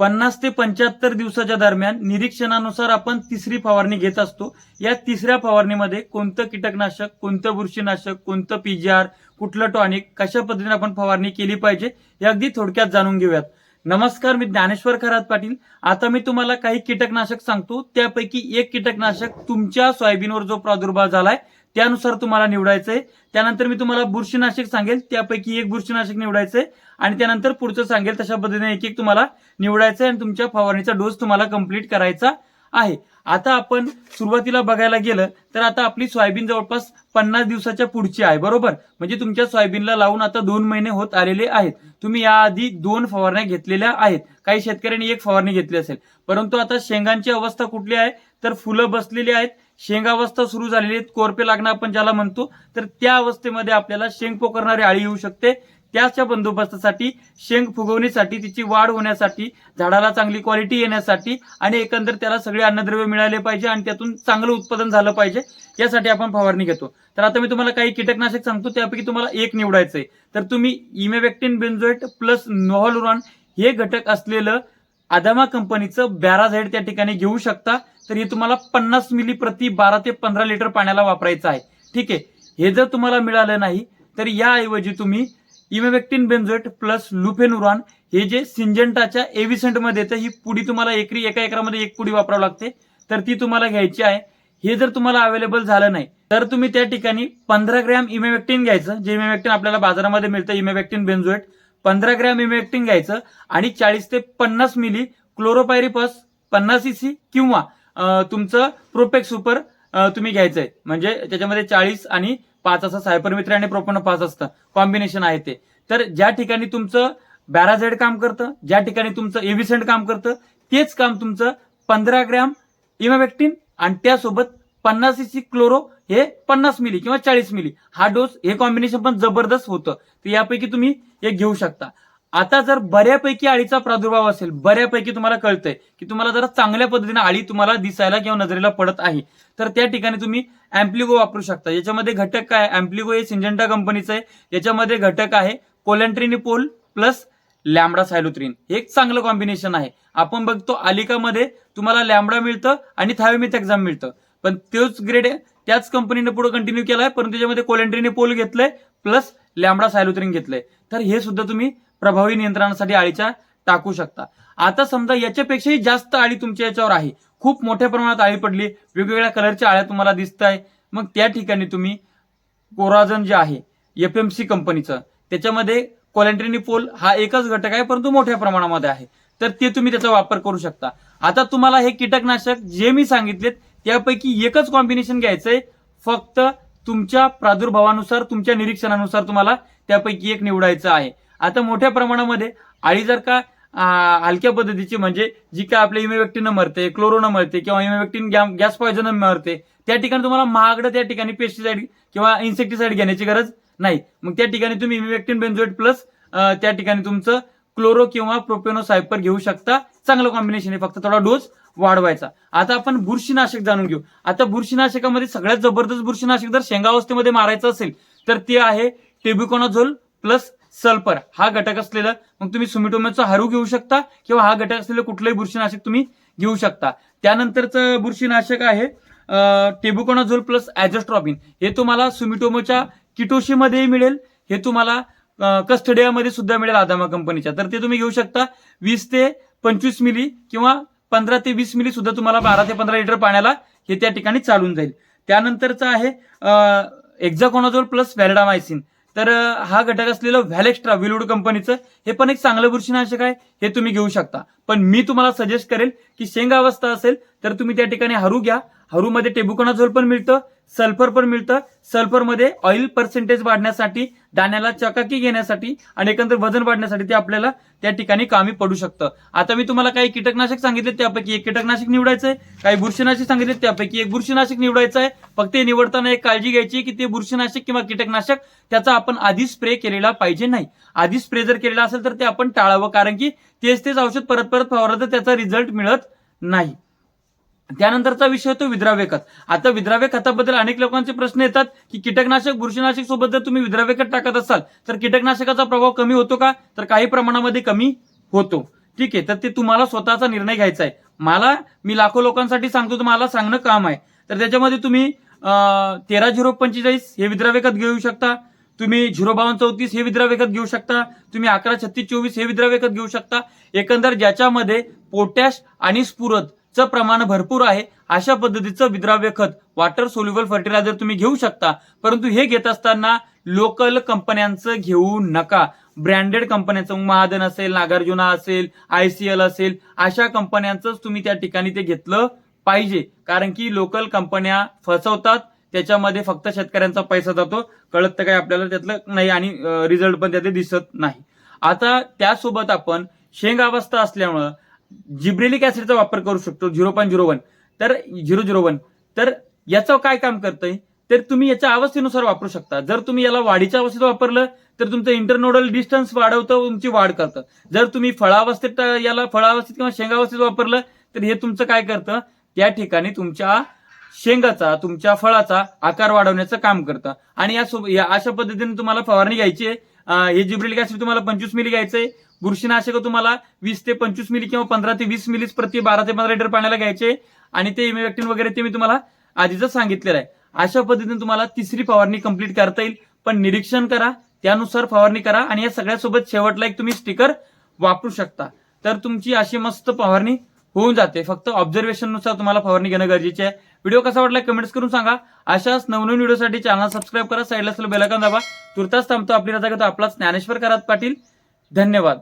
पन्नास ते पंच्याहत्तर दिवसाच्या दरम्यान निरीक्षणानुसार आपण तिसरी फवारणी घेत असतो. या तिसऱ्या फवारणीमध्ये कोणतं कीटकनाशक कोणतं बुरशीनाशक कोणतं पीजीआर कुठलं टॉनिक कशा पद्धतीने आपण फवारणी केली पाहिजे हे अगदी थोडक्यात जाणून घेऊयात. नमस्कार मी ज्ञानेश्वर खरात पाटील. आता मी तुम्हाला काही कीटकनाशक सांगतो. त्यापैकी एक कीटकनाशक तुमच्या सोयाबीनवर जो प्रादुर्भाव झालाय त्यानुसार तुम्हाला निवडायचंय. त्यानंतर मी तुम्हाला बुरशीनाशक सांगेल त्यापैकी एक बुरशीनाशक निवडायचंय आणि त्यानंतर पुढचं सांगेल तशा पद्धतीने एक एक तुम्हाला निवडायचंय आणि तुमच्या फवारणीचा डोस तुम्हाला कंप्लीट करायचा आहे. आता आपण सुरुवातीला बघायला गेलं तर आता आपली सोयाबीन जवळपास पन्नास दिवसाच्या पुढची आहे बरोबर? म्हणजे तुमच्या सोयाबीनला लावून आता दोन महिने होत आलेले आहेत. तुम्ही याआधी दोन फवारण्या घेतलेल्या आहेत. काही शेतकऱ्यांनी एक फवारणी घेतली असेल. परंतु आता शेंगांची अवस्था कुठली आहे? तर फुलं बसलेली आहेत. शेंगावस्था सुरू झालेली कोरपे लागणं आपण ज्याला म्हणतो तर त्या अवस्थेमध्ये आपल्याला शेंग पोकरणारी आळी येऊ शकते. त्याच्या बंदोबस्तासाठी शेंग फुगवणीसाठी तिची वाढ होण्यासाठी झाडाला चांगली क्वालिटी येण्यासाठी आणि एकंदर त्याला सगळे अन्नद्रव्य मिळाले पाहिजे आणि त्यातून चांगलं उत्पादन झालं पाहिजे यासाठी आपण फवारणी घेतो. तर आता मी तुम्हाला काही कीटकनाशक सांगतो त्यापैकी तुम्हाला एक निवडायचं आहे तर तुम्ही इमेवेक्टिन बेन्झोएट प्लस नोहलुरॉन हे घटक असलेलं आदामा कंपनीचं बॅराझाईड त्या ठिकाणी घेऊ शकता. तर हे तुम्हाला पन्नास मिली प्रति बारा ते पंधरा लिटर पाण्याला वापरायचं आहे. ठीक आहे? हे जर तुम्हाला मिळालं नाही तर याऐवजी तुम्ही इमेवेक्टिन बेन्झोएट प्लस लुफेनुरॉन हे जे सिंजंटाच्या एव्हिसेंटमध्ये येतं ही पुडी तुम्हाला एकरी एका एकरामध्ये एक पुडी वापरावी लागते. तर ती तुम्हाला घ्यायची आहे. हे जर तुम्हाला अवेलेबल झालं नाही तर तुम्ही त्या ठिकाणी पंधरा ग्रॅम इमेवेक्टिन घ्यायचं जे इमेवेक्टिन आपल्याला बाजारामध्ये मिळतं इमेवेक्टिन बेन्झोएट पंधरा ग्रॅम इमेवेक्टिन घ्यायचं आणि चाळीस ते पन्नास मिली क्लोरोपायरिपस पन्नास सी किंवा तुमचं प्रोपेक्स सुपर तुम्ही घ्यायचंय. म्हणजे त्याच्यामध्ये चाळीस आणि पाच असं सायपर मित्र आणि प्रोपन पाच असतं. कॉम्बिनेशन आहे ते. तर ज्या ठिकाणी तुमचं बॅराझेड काम करतं ज्या ठिकाणी तुमचं एव्हिसेंट काम करतं तेच काम तुमचं पंधरा ग्रॅम इमावेक्टिन आणि त्यासोबत पन्नास सी क्लोरो हे पन्नास मिली किंवा चाळीस मिली हा डोस हे कॉम्बिनेशन पण जबरदस्त होतं. तर यापैकी तुम्ही एक घेऊ शकता. आता जर बऱ्यापैकी आळीचा प्रादुर्भाव असेल बऱ्यापैकी तुम्हाला कळतंय की तुम्हाला जरा चांगल्या पद्धतीने आळी तुम्हाला दिसायला किंवा नजरेला पडत आहे तर त्या ठिकाणी तुम्ही अँप्लिगो वापरू शकता. याच्यामध्ये घटक काय? अँप्लिगो हे सिंजंटा कंपनीचं आहे. याच्यामध्ये घटक आहे कोलॅन्ट्रिनिपोल प्लस लॅमडा सायलोत्रीन हे एक चांगलं कॉम्बिनेशन आहे. आपण बघतो आलिकामध्ये तुम्हाला लॅमडा मिळतं आणि थायोमिथ एक्झाम मिळतं. पण तोच ग्रेड त्याच कंपनीने पुढे कंटिन्यू केला आहे परंतु त्याच्यामध्ये कोलेंट्रीने घेतलंय प्लस लॅमडा सायलोत्रीन घेतलंय. तर हे सुद्धा तुम्ही प्रभावी नियंत्रणासाठी आळीच्या टाकू शकता. आता समजा याच्यापेक्षाही जास्त आळी तुमच्या याच्यावर आहे. खूप मोठ्या प्रमाणात आळी पडली वेगवेगळ्या कलरच्या आळ्या तुम्हाला दिसत आहे मग त्या ठिकाणी तुम्ही कोराझन जे आहे एफ एम सी कंपनीचं त्याच्यामध्ये कोलॅन्ट्रिनिपोल हा एकच घटक आहे परंतु मोठ्या प्रमाणामध्ये आहे. तर ते तुम्ही त्याचा वापर करू शकता. आता तुम्हाला हे कीटकनाशक जे मी सांगितलेत त्यापैकी एकच कॉम्बिनेशन घ्यायचंय फक्त तुमच्या प्रादुर्भावानुसार तुमच्या निरीक्षणानुसार तुम्हाला त्यापैकी एक निवडायचं आहे. आता मोठ्या प्रमाणामध्ये आळी जर का हलक्या पद्धतीची म्हणजे जी काय आपल्या इमेव्हॅक्टिन मरते क्लोरोनं मरते किंवा इमेव्हॅक्टिन गॅस पॉयझन मरते त्या ठिकाणी तुम्हाला महागडं त्या ठिकाणी पेस्टिसाईड किंवा इन्सेक्टिसाईड घेण्याची गरज नाही. मग त्या ठिकाणी तुम्ही इमेव्हॅक्टिन बेन्झोएट प्लस त्या ठिकाणी तुमचं क्लोरो किंवा प्रोपेनो सायपर घेऊ शकता. चांगलं कॉम्बिनेशन आहे. फक्त थोडा डोस वाढवायचा. आता आपण बुरशीनाशक जाणून घेऊ. आता बुरशीनाशकामध्ये सगळ्यात जबरदस्त बुरशीनाशक जर शेंगावस्थेमध्ये मारायचं असेल तर ते आहे टेबिकॉनाझोल प्लस सल्फर हा घटक असलेला मग तुम्ही सुमिटोमेचा हरू घेऊ शकता किंवा हा घटक असलेलं कुठलंही बुरशीनाशक तुम्ही घेऊ शकता. त्यानंतरचं बुरशीनाशक आहे टेबुकोनाझोल प्लस ॲजस्ट्रॉपिन हे तुम्हाला सुमिटोमोच्या किटोशीमध्येही मिळेल. हे तुम्हाला कस्टडियामध्ये सुद्धा मिळेल आदामा कंपनीच्या. तर ते तुम्ही घेऊ शकता वीस ते पंचवीस मिली किंवा पंधरा ते वीस मिली सुद्धा तुम्हाला बारा ते पंधरा लिटर पाण्याला हे त्या ठिकाणी चालून जाईल. त्यानंतरचं आहे एक्झाकोनाझोल प्लस व्हॅलडामायसिन तर हा घटक असलेलं व्हॅलेक्स्ट्रा विलूड कंपनीचं हे पण एक चांगलं बुरशीनाशक आहे हे तुम्ही घेऊ शकता. पण मी तुम्हाला सजेस्ट करेल की शेंगा अवस्था असेल तर तुम्ही त्या ठिकाणी हरू घ्या. हरूमध्ये टेबुकोनाझोल पण मिळतं सल्फर पण मिळतं. सल्फरमध्ये ऑइल पर्सेंटेज वाढण्यासाठी दाण्याला चकाकी घेण्यासाठी आणि एकंदर वजन वाढण्यासाठी ते आपल्याला त्या ठिकाणी कामी पडू शकतं. आता मी तुम्हाला काही कीटकनाशक सांगितले त्यापैकी एक कीटकनाशक निवडायचं आहे काही बुरशीनाशक सांगितले त्यापैकी एक बुरशीनाशक निवडायचं आहे फक्त हे निवडताना एक काळजी घ्यायची की ते बुरशीनाशक किंवा कीटकनाशक त्याचा आपण आधी स्प्रे केलेला पाहिजे नाही. आधी स्प्रे जर केलेला असेल तर ते आपण टाळावं कारण की तेच तेच औषध परत परत फवारलं तर त्याचा रिझल्ट मिळत नाही. त्यानंतरचा विषय होतो विद्राव्य खत. आता विद्राव्य खताबद्दल अनेक लोकांचे प्रश्न येतात की कीटकनाशक बुरशीनाशक सोबत जर तुम्ही विद्राव्य खत टाकत असाल तर कीटकनाशकाचा प्रभाव कमी होतो का? तर काही प्रमाणामध्ये कमी होतो. ठीक आहे तर ते तुम्हाला स्वतःचा निर्णय घ्यायचा आहे. मला मी लाखो लोकांसाठी सांगतो तर मला सांगणं काम आहे. तर त्याच्यामध्ये तुम्ही तेरा झिरो पंचेचाळीस हे विद्राव्य खत घेऊ शकता. तुम्ही झिरो बावन्न चौतीस हे विद्राव्य खत घेऊ शकता. तुम्ही अकरा छत्तीस चोवीस हे विद्राव्य खत घेऊ शकता. एकंदर ज्याच्यामध्ये पोटॅश आणि च प्रमाण भरपूर आहे. अशा पद्धतीचं विद्राव्य खत वॉटर सोल्युबल फर्टिलायझर तुम्ही घेऊ शकता. परंतु हे घेत असताना लोकल कंपन्यांचं घेऊ नका. ब्रँडेड कंपन्यांचं मग महादन असेल नागार्जुना असेल आयसीएल असेल अशा कंपन्यांचंच तुम्ही त्या ठिकाणी ते घेतलं पाहिजे. कारण की लोकल कंपन्या फसवतात त्याच्यामध्ये फक्त शेतकऱ्यांचा पैसा जातो. कळत तर काही आपल्याला त्यातलं नाही आणि रिझल्ट पण त्याचे दिसत नाही. आता त्यासोबत आपण शेंग अवस्था असल्यामुळं जिब्रेलिक ऍसिडचा वापर करू शकतो झिरो पॉईंट झिरो वन. तर झिरो झिरो वन. तर याचं काय काम करतंय? तर तुम्ही याच्या अवस्थेनुसार वापरू शकता. जर तुम्ही याला वाढीच्या अवस्थेत वापरलं तर तुमचं इंटरनोडल डिस्टन्स वाढवतं तुमची वाढ करतं. जर तुम्ही फळावस्थेत याला फळावस्थेत किंवा शेंगावस्थेत वापरलं तर हे तुमचं काय करतं? त्या ठिकाणी तुमच्या शेंगाचा तुमच्या फळाचा आकार वाढवण्याचं काम करतं. आणि या अशा पद्धतीने तुम्हाला फवारणी घ्यायची आहे. हे जिब्रिलिक ऍसिड तुम्हाला पंचवीस मिली घ्यायचंय. बुरशीनाशक तुम्हाला वीस ते पंचवीस मिली किंवा पंधरा ते वीस मिलीच प्रति बारा ते पंधरा लिटर पाण्याला घ्यायचे. आणि ते इमेक्टिन वगैरे ते मी तुम्हाला आधीच सांगितलेलं आहे. अशा पद्धतीने तुम्हाला तिसरी फवारणी कंप्लीट करता येईल. पण निरीक्षण करा त्यानुसार फवारणी करा आणि या सगळ्यासोबत शेवटला एक तुम्ही स्टिकर वापरू शकता. तर तुमची अशी मस्त फवारणी होऊन जाते. फक्त ऑब्झर्वेशननुसार तुम्हाला फवारणी घेणं गरजेचे आहे. व्हिडिओ कसा वाटला कमेंट्स करून सांगा. अशाच नवनवीन व्हिडिओसाठी चॅनल सबस्क्राईब करा साईडला असलेलं बेलायकॉन दाबा. तुर्तास थांबतो. आपली रजा घेतो आपला ज्ञानेश्वर करात पाटील. धन्यवाद.